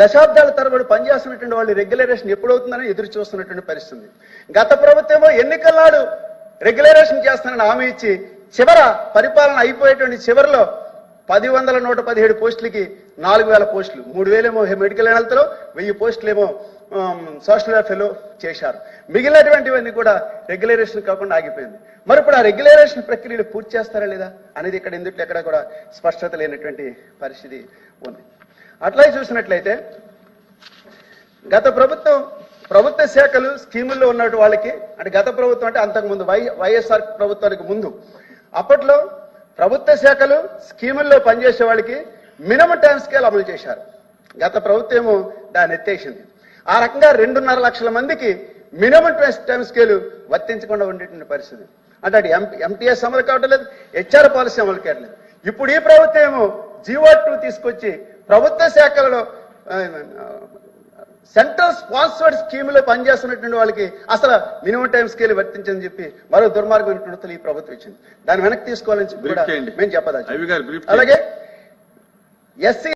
దశాబ్దాల తరబడి పనిచేస్తున్నటువంటి వాళ్ళు రెగ్యులరేషన్ ఎప్పుడవుతుందని ఎదురు చూస్తున్నటువంటి పరిస్థితి. గత ప్రభుత్వమో ఎన్నికల నాడు రెగ్యులరేషన్ చేస్తానని హామీ ఇచ్చి చివర పరిపాలన అయిపోయేటువంటి చివరిలో పది వందల నూట పదిహేడు పోస్టులకి నాలుగు వేల పోస్టులు. మూడు వేలేమో మెడికల్ హెల్త్లో వెయ్యి పోస్టులేమో సోషల్ వెల్ఫేర్లో చేశారు. మిగిలినటువంటివన్నీ కూడా రెగ్యులరేషన్ కాకుండా ఆగిపోయింది. మరి ఇప్పుడు ఆ రెగ్యులరేషన్ ప్రక్రియలు పూర్తి చేస్తారా లేదా అనేది ఇక్కడ ఎందుకు ఎక్కడ కూడా స్పష్టత లేనటువంటి పరిస్థితి ఉంది. అట్లాగే చూసినట్లయితే గత ప్రభుత్వం ప్రభుత్వ శాఖలు స్కీముల్లో ఉన్నట్టు వాళ్ళకి అంటే గత ప్రభుత్వం అంటే అంతకుముందు వై వైఎస్ఆర్ ప్రభుత్వానికి ముందు అప్పట్లో ప్రభుత్వ శాఖలు స్కీముల్లో పనిచేసే వాళ్ళకి మినిమం టైం స్కేల్ అమలు చేశారు. గత ప్రభుత్వం ఏమో దాన్ని ఎత్తేసింది. ఆ రకంగా రెండున్నర లక్షల మందికి మినిమం టైం స్కేల్ వర్తించకుండా ఉండేటువంటి పరిస్థితి. అంటే అటు ఎం అమలు కావట్లేదు హెచ్ఆర్ పాలసీ అమలు కావట్లేదు. ఇప్పుడు ఈ ప్రభుత్వం ఏమో జీవో టూ తీసుకొచ్చి ప్రభుత్వ శాఖలలో సెంట్రల్ స్పాన్సర్డ్ స్కీములో పనిచేస్తున్నటువంటి వాళ్ళకి అసలు మినిమం టైం స్కేల్ వర్తించని చెప్పి మరో దుర్మార్గమైనటువంటి ఈ ప్రభుత్వం ఇచ్చింది. దాన్ని వెనక్కి తీసుకోవాలని చెప్పి. మేము చెప్పదా అలాగే ఎస్సీ